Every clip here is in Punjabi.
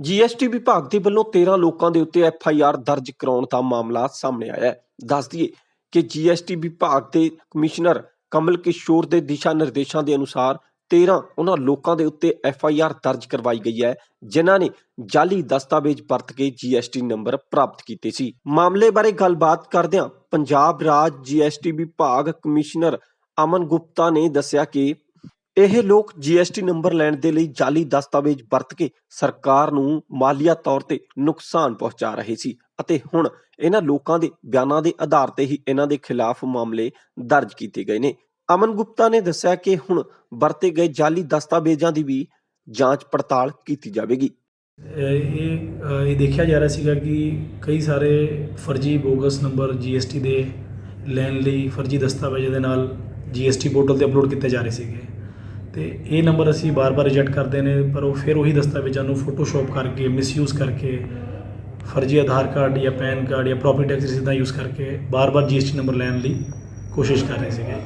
ਜੀਐਸਟੀ ਵਿਭਾਗ ਦੇ ਵੱਲੋਂ 13 ਲੋਕਾਂ ਦੇ ਉੱਤੇ ਐਫਆਈਆਰ ਦਰਜ ਕਰਾਉਣ ਦਾ ਮਾਮਲਾ ਸਾਹਮਣੇ ਆਇਆ ਹੈ। ਦੱਸ ਦਈਏ ਕਿ ਜੀਐਸਟੀ ਵਿਭਾਗ ਦੇ ਕਮਿਸ਼ਨਰ ਕਮਲ ਕਿਸ਼ੋਰ ਦੇ ਦਿਸ਼ਾ ਨਿਰਦੇਸ਼ਾਂ ਦੇ ਅਨੁਸਾਰ 13 ਉਹਨਾਂ ਲੋਕਾਂ ਦੇ ਉੱਤੇ ਐਫਆਈਆਰ ਦਰਜ ਕਰਵਾਈ ਗਈ ਹੈ, ਜਿਨ੍ਹਾਂ ਨੇ ਜਾਲੀ ਦਸਤਾਵੇਜ਼ ਵਰਤ ਕੇ ਜੀਐਸਟੀ ਨੰਬਰ ਪ੍ਰਾਪਤ ਕੀਤੇ ਸੀ। ਮਾਮਲੇ ਬਾਰੇ ਗੱਲਬਾਤ ਕਰਦਿਆਂ ਪੰਜਾਬ ਰਾਜ ਜੀਐਸਟੀ ਵਿਭਾਗ ਕਮਿਸ਼ਨਰ ਅਮਨ ਗੁਪਤਾ ਨੇ ਦੱਸਿਆ ਕਿ ਇਹ ਲੋਕ ਜੀਐਸਟੀ ਨੰਬਰ ਲੈਣ ਦੇ ਲਈ ਜਾਲੀ ਦਸਤਾਵੇਜ਼ ਵਰਤ ਕੇ ਸਰਕਾਰ ਨੂੰ ਮਾਲੀਆ ਤੌਰ ਤੇ ਨੁਕਸਾਨ ਪਹੁੰਚਾ ਰਹੇ ਸੀ ਅਤੇ ਹੁਣ ਇਹਨਾਂ ਲੋਕਾਂ ਦੇ ਬਿਆਨਾਂ ਦੇ ਆਧਾਰ ਤੇ ਹੀ ਇਹਨਾਂ ਦੇ ਖਿਲਾਫ ਮਾਮਲੇ ਦਰਜ ਕੀਤੇ ਗਏ ਨੇ। ਅਮਨ ਗੁਪਤਾ ਨੇ ਦੱਸਿਆ ਕਿ ਹੁਣ ਵਰਤੇ ਗਏ ਜਾਲੀ ਦਸਤਾਵੇਜ਼ਾਂ ਦੀ ਵੀ ਜਾਂਚ ਪੜਤਾਲ ਕੀਤੀ ਜਾਵੇਗੀ। ਇਹ ਇਹ ਦੇਖਿਆ ਜਾ ਰਿਹਾ ਸੀਗਾ ਕਿ ਕਈ ਸਾਰੇ ਫਰਜ਼ੀ ਬੋਗਸ ਨੰਬਰ GST ਦੇ ਲੈਣ ਲਈ ਫਰਜ਼ੀ ਦਸਤਾਵੇਜ਼ਾਂ ਦੇ ਨਾਲ GST ਪੋਰਟਲ ਤੇ ਅਪਲੋਡ ਕੀਤੇ ਜਾ ਰਹੇ ਸੀਗੇ। ਤੇ ਇਹ ਨੰਬਰ ਅਸੀਂ ਬਾਰ-ਬਾਰ ਰਿਜੈਕਟ ਕਰਦੇ ਨੇ, ਪਰ ਉਹ ਫਿਰ ਉਹੀ ਦਸਤਾਵੇਜ਼ਾਂ ਨੂੰ ਫੋਟੋਸ਼ਾਪ ਕਰਕੇ ਮਿਸਯੂਜ਼ ਕਰਕੇ, ਫਰਜ਼ੀ ਆਧਾਰ ਕਾਰਡ ਜਾਂ ਪੈਨ ਕਾਰਡ ਜਾਂ ਪ੍ਰੋਪਰਟੀ ਟੈਕਸ ਰਸੀਦਾਂ ਯੂਜ਼ ਕਰਕੇ ਬਾਰ-ਬਾਰ GST ਨੰਬਰ ਲੈਣ ਲਈ ਕੋਸ਼ਿਸ਼ ਕਰ ਰਹੇ ਸੀਗੇ।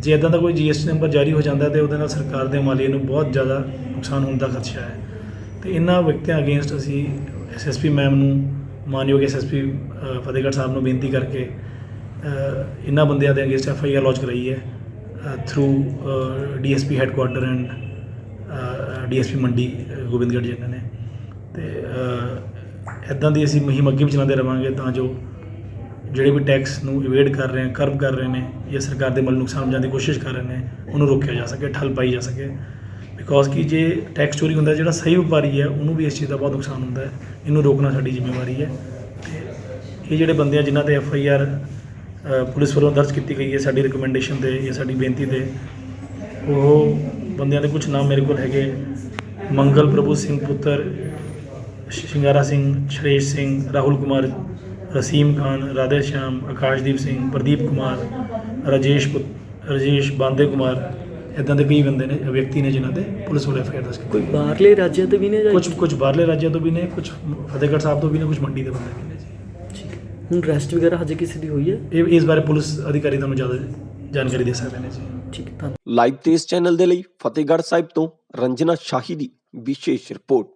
ਜੇ ਇਦਾਂ ਦਾ ਕੋਈ GST ਨੰਬਰ ਜਾਰੀ ਹੋ ਜਾਂਦਾ ਤੇ ਉਹਦੇ ਨਾਲ ਸਰਕਾਰ ਦੇ ਮਾਲੀਏ ਨੂੰ ਬਹੁਤ ਜ਼ਿਆਦਾ ਨੁਕਸਾਨ ਹੋਣ ਦਾ ਖਦਸ਼ਾ ਹੈ। ਤੇ ਇਹਨਾਂ ਵਿਅਕਤੀਆਂ ਅਗੇਂਸਟ ਅਸੀਂ ਐਸਐਸਪੀ ਮੈਮ ਨੂੰ, ਮਾਨਯੋਗ ਐਸਐਸਪੀ ਫਤਿਹਗੜ੍ਹ ਸਾਹਿਬ ਨੂੰ ਬੇਨਤੀ ਕਰਕੇ ਇਹਨਾਂ ਬੰਦਿਆਂ ਦੇ ਅਗੇਂਸਟ ਐਫਆਈਆਰ ਲੌਂਚ ਕਰਾਈ ਹੈ। Through DSP headquarter and DSP Mandi Gobindgarh ji ਇਹਨਾਂ ਨੇ। ਤੇ uh, ਇਦਾਂ ਦੀ ਅਸੀਂ ਮੁਹਿੰਮ ਅੱਗੇ ਵੀ ਚਲਾਉਂਦੇ ਰਵਾਂਗੇ ਤਾਂ ਜੋ ਜਿਹੜੇ ਵੀ ਟੈਕਸ ਨੂੰ ਇਵੇਡ ਕਰ ਰਹੇ ਹਨ ਕਰਬ ਕਰ ਰਹੇ ਨੇ ਜਾਂ ਸਰਕਾਰ ਦੇ ਮਲ ਨੁਕਸਾਨ ਜਾਣ ਦੀ ਕੋਸ਼ਿਸ਼ ਕਰ ਰਹੇ ਨੇ, ਉਹਨੂੰ ਰੋਕਿਆ ਜਾ ਸਕੇ, ਠੱਲ ਪਾਈ ਜਾ ਸਕੇ। ਬਿਕੋਜ਼ ਕਿ ਜੇ ਟੈਕਸ ਚੋਰੀ ਹੁੰਦਾ, ਜਿਹੜਾ ਸਹੀ ਵਪਾਰੀ ਹੈ, ਉਹਨੂੰ ਵੀ ਇਸ ਚੀਜ਼ ਦਾ ਬਹੁਤ ਨੁਕਸਾਨ ਹੁੰਦਾ ਹੈ। ਇਹਨੂੰ ਰੋਕਣਾ ਸਾਡੀ ਜ਼ਿੰਮੇਵਾਰੀ ਹੈ। ਤੇ ਇਹ ਜਿਹੜੇ ਬੰਦੇ ਆ, ਜਿਨ੍ਹਾਂ ਤੇ ਐਫ ਆਈ ਆਰ ਪੁਲਿਸ ਵੱਲੋਂ ਦਰਜ ਕੀਤੀ ਗਈ ਹੈ ਸਾਡੀ ਰਿਕਮੈਂਡੇਸ਼ਨ ਤੇ ਜਾਂ ਸਾਡੀ ਬੇਨਤੀ ਤੇ। ਉਹ ਬੰਦਿਆਂ ਦੇ ਕੁਝ ਨਾਮ ਮੇਰੇ ਕੋਲ ਹੈਗੇ। ਮੰਗਲ ਪ੍ਰਭੂ ਸਿੰਘ ਪੁੱਤਰ ਸ਼ਿੰਗਾਰਾ ਸਿੰਘ ਸ਼ਰੇਸ਼ ਸਿੰਘ ਰਾਹੁਲ ਕੁਮਾਰ ਰਸੀਮ ਖਾਨ ਰਾਧੇ ਸ਼ਾਮ ਆਕਾਸ਼ਦੀਪ ਸਿੰਘ ਪ੍ਰਦੀਪ ਕੁਮਾਰ ਰਾਜੇਸ਼ ਪੁੱਤ- ਰਾਜੇਸ਼ ਬਾਂਦੇ ਕੁਮਾਰ ਇਦਾਂ ਦੇ ਕਈ ਬੰਦੇ ਨੇ ਵਿਅਕਤੀ ਨੇ ਜਿਨ੍ਹਾਂ ਤੇ ਪੁਲਿਸ ਵੱਲੋਂ ਐਫਆਈਆਰ ਦਰਜ ਕੀਤੀ ਕੋਈ ਬਾਹਰਲੇ ਰਾਜਾਂ ਤੋਂ ਵੀ ਨੇ ਕੁਝ ਕੁਝ ਬਾਹਰਲੇ ਰਾਜਾਂ ਤੋਂ ਵੀ ਨੇ ਕੁਝ ਫਤਿਹਗੜ੍ਹ ਸਾਹਿਬ ਤੋਂ ਵੀ ਨੇ ਕੁਝ ਮੰਡੀ ਦੇ ਬੰਦੇ ਵੀ ਨੇ। ਹੁਣ ਰੈਸਟ ਵਗੈਰਾ ਹਜੇ ਕਿਸੇ ਦੀ ਹੋਈ ਹੈ? ਇਹ ਇਸ ਬਾਰੇ ਪੁਲਿਸ ਅਧਿਕਾਰੀ ਤੁਹਾਨੂੰ ਜ਼ਿਆਦਾ ਜਾਣਕਾਰੀ ਦੇ ਸਕਦੇ ਨੇ ਜੀ। ਠੀਕ ਹੈ ਧੰਨਵਾਦ ਲਾਈਵ ਤੇਜ਼ ਚੈਨਲ ਦੇ ਲਈ ਫਤਿਹਗੜ੍ਹ ਸਾਹਿਬ ਤੋਂ ਰੰਜਨਾ ਸ਼ਾਹੀ ਦੀ ਵਿਸ਼ੇਸ਼ ਰਿਪੋਰਟ।